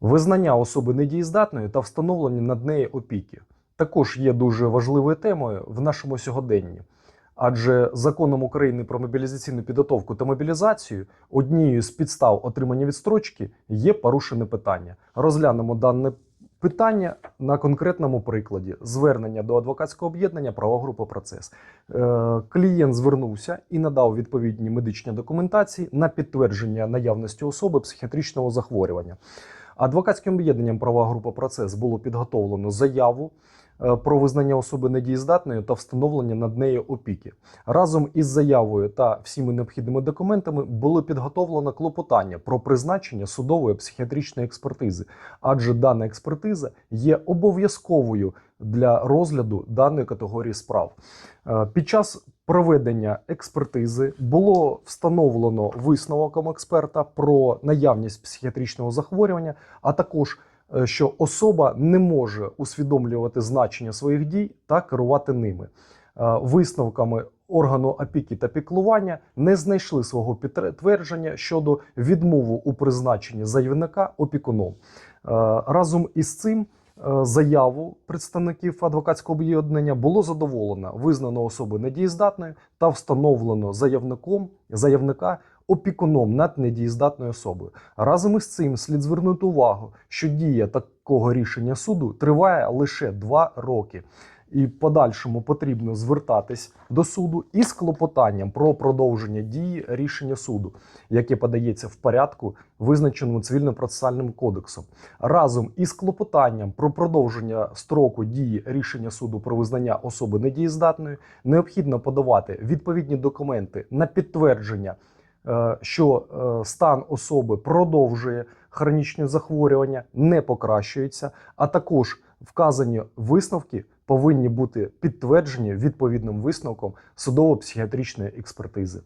Визнання особи недієздатною та встановлення над нею опіки також є дуже важливою темою в нашому сьогоденні. Адже законом України про мобілізаційну підготовку та мобілізацію однією з підстав отримання відстрочки є порушене питання. Розглянемо дане питання на конкретному прикладі звернення до адвокатського об'єднання права групи процес. Е, Клієнт звернувся і надав відповідні медичні документації на підтвердження наявності особи психіатричного захворювання. Адвокатським об'єднанням права група процес було підготовлено заяву про визнання особи недієздатною та встановлення над нею опіки. Разом із заявою та всіми необхідними документами було підготовлено клопотання про призначення судової психіатричної експертизи, адже дана експертиза є обов'язковою для розгляду даної категорії справ. Е, Під час проведення експертизи було встановлено висновком експерта про наявність психіатричного захворювання, а також е, що особа не може усвідомлювати значення своїх дій та керувати ними. Е, Висновками органу опіки та піклування не знайшли свого підтвердження щодо відмови у призначенні заявника опікуном. Е, Разом із цим е, заяву представників адвокатського об'єднання було задоволено, визнано особи недієздатною та встановлено заявником заявника опікуном над недієздатною особою. Разом із цим слід звернути увагу, що дія такого рішення суду триває лише два роки. І в подальшому потрібно звертатись до суду із клопотанням про продовження дії рішення суду, яке подається в порядку, визначеному цивільно-процесуальним кодексом. Разом із клопотанням про продовження строку дії рішення суду про визнання особи недієздатною необхідно подавати відповідні документи на підтвердження, е, що е, стан особи продовжує хронічне захворювання, не покращується, а також вказані висновки повинні бути підтверджені відповідним висновком судово-психіатричної експертизи.